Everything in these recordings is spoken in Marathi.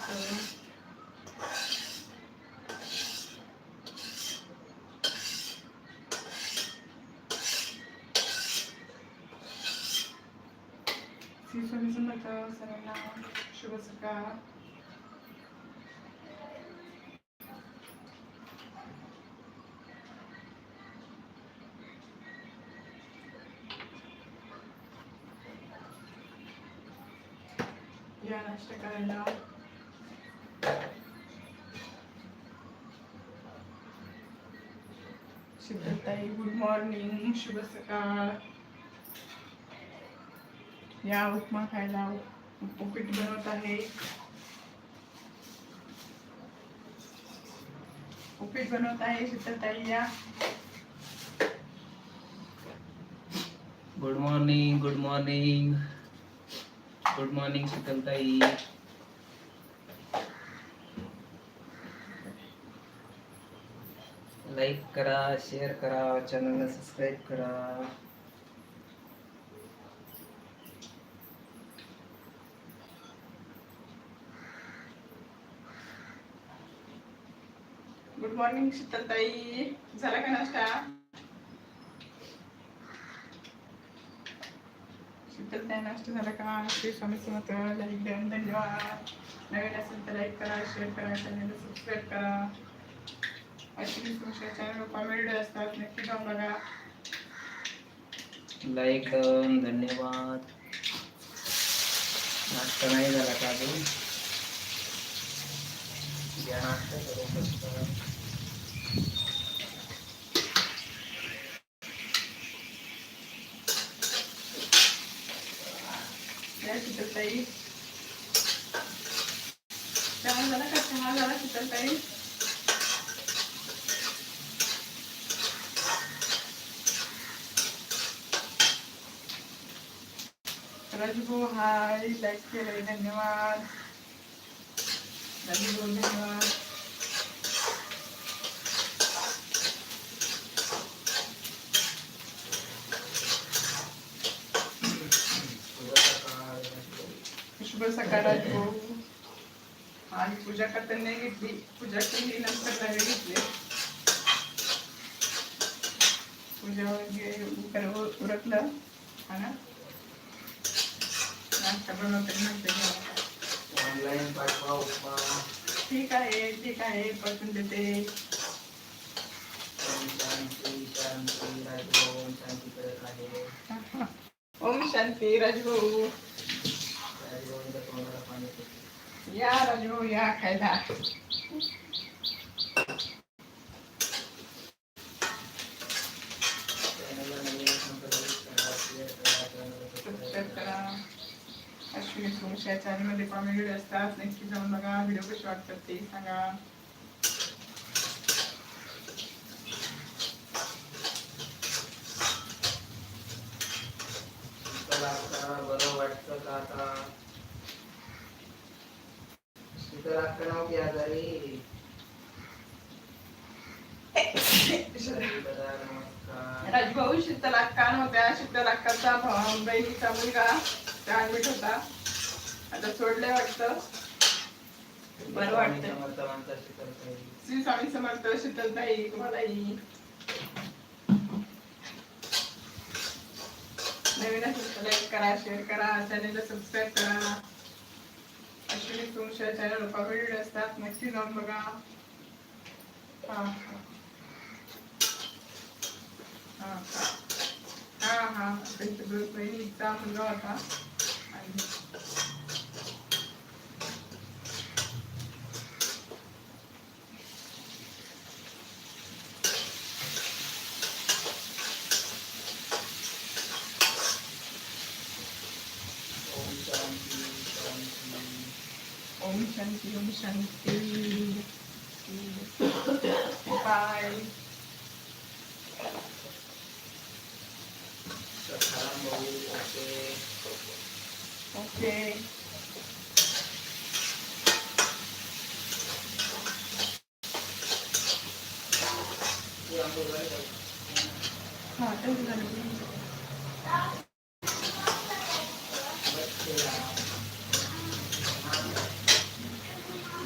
करून श्री स्वामी समर्थ सर्वांना शुभ सकाळ या नाश्ता करायला शीतलताई गुड मॉर्निंग शुभ सकाळ या उपमा खायला उप- उपीट बनवत आहे. उपीट बनवत आहे शीतलताई या good morning good morning good morning Sheetaltai like करा शेअर करा चॅनलला सबस्क्राईब करा. गुड मॉर्निंग शीतलताई. झाला का नाश्ता? शीतलताई नाश्ता झाला का? श्री स्वामी समर्थ लाईक द्या धन्यवाद. नवीन असेल तर लाईक करा शेअर करा चॅनलला सबस्क्राईब करा. अशी तुमच्या चॅनल कॉमेडी असतात नक्की जाऊन बघा. लाईक धन्यवाद. नाश्ता नाही झाला का अजून? घ्या नाश्ता करून. या शीतलताई. चहा झाला का? चहा झाला शीतलताई? राजू हाय लाईक केलंय. धन्यवाद. राजू धन्यवाद. शुभ सकाळ. राजू आणि पूजा करताना नाही घेतली. पूजा केली नंतर नवे घेतले. पूजा वगैरे उरकलं. हा ना? नाश्ता नंतर घ्यायला. ऑनलाईन पाठवा उपमा ठीक आहे ठीक आहे पाठवून देते. ओम शांती शांती राजू ओम शांती करत आहे. ओम शांती राजू राजूच्या तोंडाला पाणी सुटले. या राजू या खायला चॅनलला नवीन असेल तर like करा, share करा, channel ला subscribe सबस्क्राईब करा. करा सोमशा चॅनलमध्ये कॉमेडी व्हिडिओ असतात. नक्की जाऊन बघा. व्हिडिओ कसे वाटतात ते सांगा. शीतल अक्का बरं वाटतं का आता? शीतल अक्का नव्हती आजारी बरं, नमस्कार. राजभाऊ शीतल अक्का नव्हत्या. शीतल अक्काचा बहिणीचा मुलगा. त्या ऍडमिट होता आता सोडलंय वाटतं. बरं वाटतं श्री स्वामी समर्थ शीतलताई तुम्हालाही. नवीन असेल लाईक करा शेअर करा चॅनलला सबस्क्राईब करा. अश्विनी तुमच्या चॅनल कॉमेडी असतात नक्की जाऊन बघा. हां हां. हां हां. हा त्यांच्या दोन बहिणीचा मुलगा होता. आणि ओम शांती शांती ओम शांती ओम शांती बाय सखाराम भाऊ ओके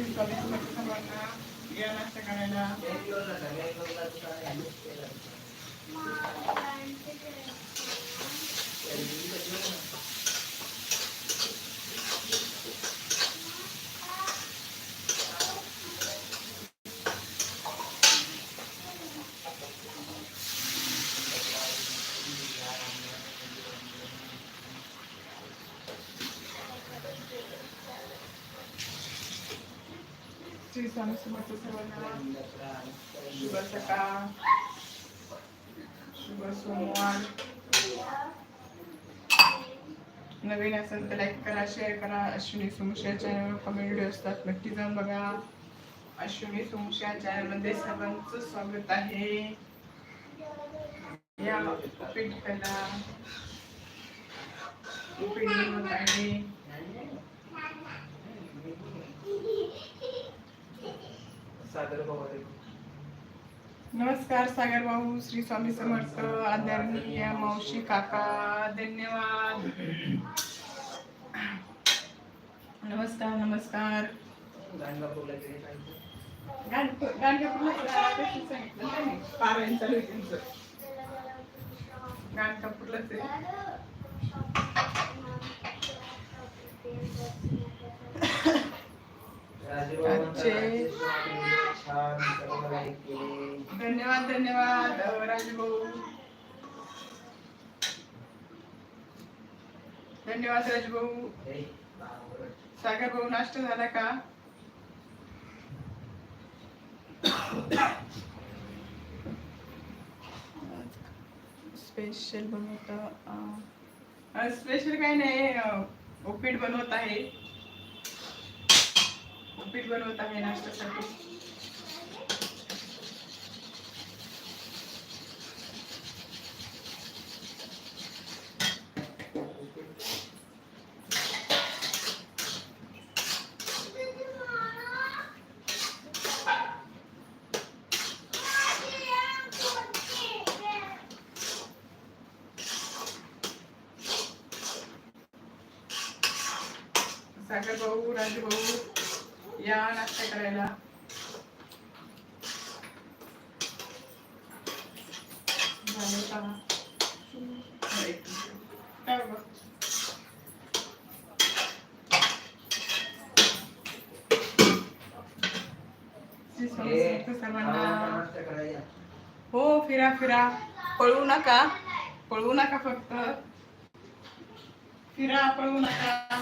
ओके तू आंघोळ झाली का? हा तेवढं झालं बस केला. सर्वांना या नाश्ता करायला श्री स्वामी समर्थ सर्वांना शुभ सकाळ शुभ सोमवार नवीन असेल तर लाईक करा शेअर करा. अश्विनी सुमुशिया चॅनल कमेंट व्हिडिओ असतात नक्की जाऊन बघा. अश्विनी सुमुशिया चॅनलमध्ये सर्वांचं स्वागत आहे. या उपीट कला उपीट बनवत आहे सागर भाऊ नमस्कार सागर भाऊ श्री स्वामी समर्थ आदरणीय मावशी काका धन्यवाद. नमस्कार नमस्कार. गाणगापूरला गेले राजू भाऊ धन्यवाद राजू भाऊ. सागर भाऊ नाश्ता झाला का? स्पेशल बनवत स्पेशल काही नाही उपीट बनवत आहे. उपीट बनवत आहे नाश्त्यासाठी. सागर भाऊ राजू भाऊ या नाश्ता करायला झालं का? हा, एक मिनिट. काय बघ श्री स्वामी हे, समर्थ आम्हाला सर्वांना नाश्ता करायला. हो फिरा फिरा पळू नका पळू नका फक्त फिरा पळू नका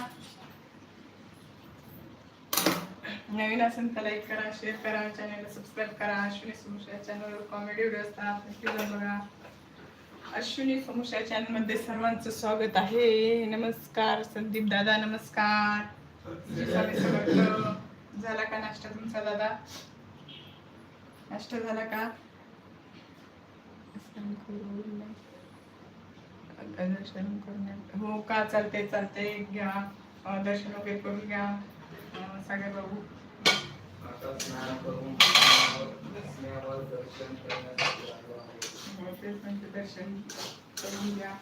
नवीन असेल तर लाईक करा शेअर करा चॅनलला सबस्क्राईब करा. अश्विनी समुशा चॅनलवर कॉमेडी व्हिडिओ असतात नक्की जाऊन बघा. अश्विनी समुशा चॅनलमध्ये सर्वांचं स्वागत आहे. नमस्कार संदीप दादा नमस्कार. झाला का नाश्ता तुमचा दादा? नाश्ता झाला का? दर्शन करून हो का? चालते चालते घ्या दर्शन वगैरे करून घ्या. सगळे सागर बाबू आता स्नान करून दर्शन करण्यासाठी आलो आहे. तेच म्हणजे दर्शन करून घ्या.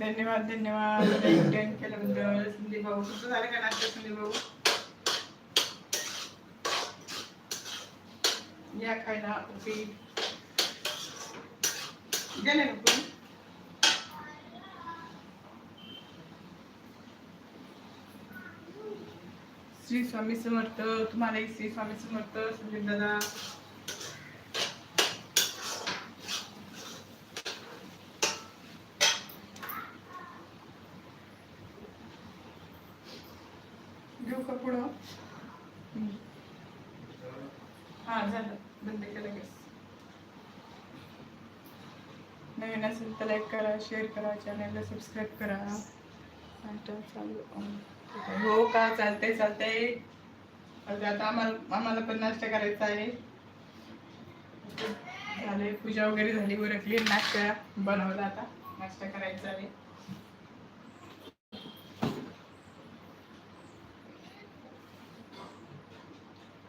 धन्यवाद धन्यवाद. लाईक केल्याबद्दल संदीप भाऊ. तुमचं झालं का नाश्ता संदीप भाऊ? या खायला उपी. गेले ना श्री स्वामी समर्थ तुम्हालाही श्री स्वामी समर्थ संदीप दादा. घेऊ का पुढं? हा झालं. बंद केलं गॅस नवीन असेल तर लाईक करा शेअर करा चॅनलला सबस्क्राईब करा. चालू हो का? चालतंय चालतंय. आता आम्हाला आम्हाला पण नाश्ता करायचा आहे. झाले पूजा वगैरे झाली उरकली. नाश्ता बनवला आता. नाश्ता करायचा आहे.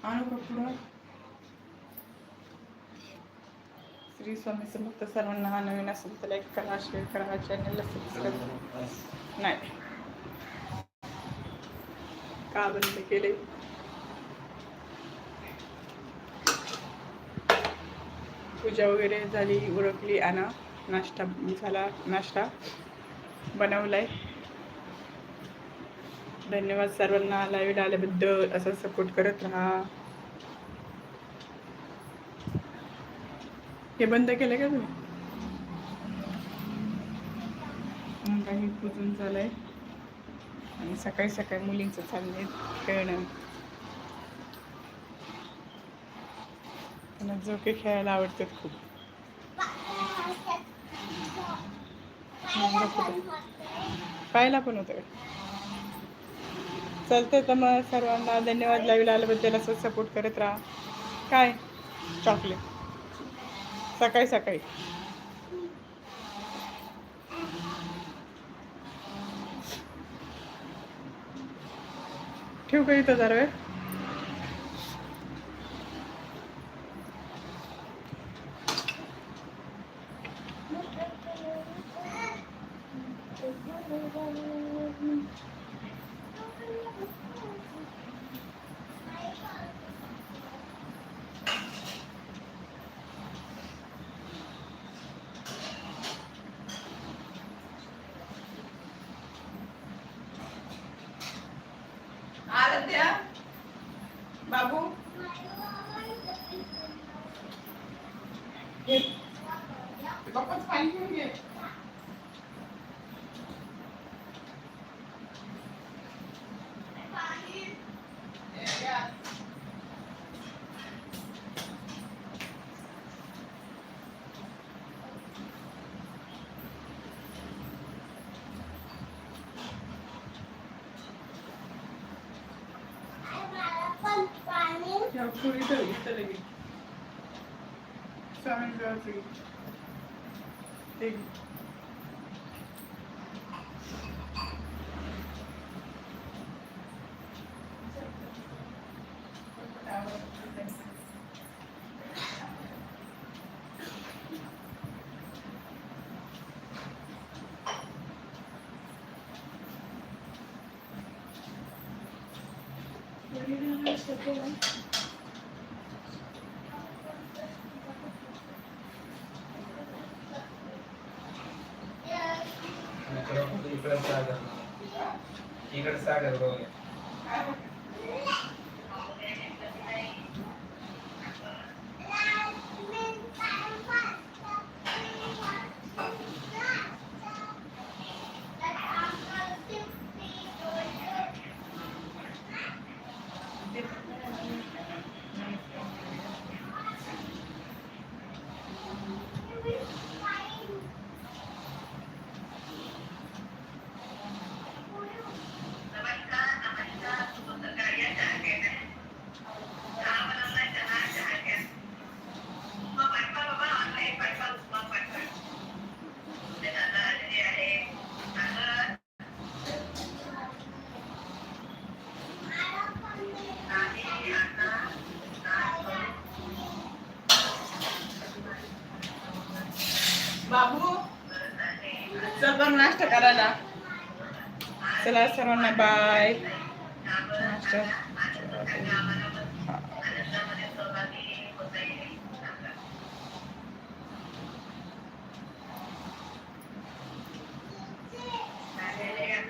आणू पुढं? श्री स्वामी समर्थ सर्वांना नवीन असेल तर लाईक करा शेअर करा चॅनलला सबस्क्राईब नाही. का बंद केले? पूजा वगैरे झाली उरकली आणा. नाश्ता झाला नाश्ता बनवलाय. धन्यवाद सर्वांना लाईव्ह आल्याबद्दल. असं सपोर्ट करत राहा. हे बंद केलं का तुम्ही? काही पुजून झालंय आणि सकाळी सकाळी मुलींचं चाललंय खेळणं. त्यांना झोके खेळायला आवडतात खूप. पाहायला पण होतं. चालतंय तर मग सर्वांना धन्यवाद. लाईव्ह आल्याबद्दल असं सपोर्ट करत राहा. काय? चॉकलेट सकाळी सकाळी. ठेवू का इथं जरा वेळ 먹고 다니는 게. Ya, por ahorita, ahorita le vi. seven zero three. Big. What are you going to? इकडे सागर बघ चल नाश्ता करायला. चला सर्वांना बाय नाश्ता.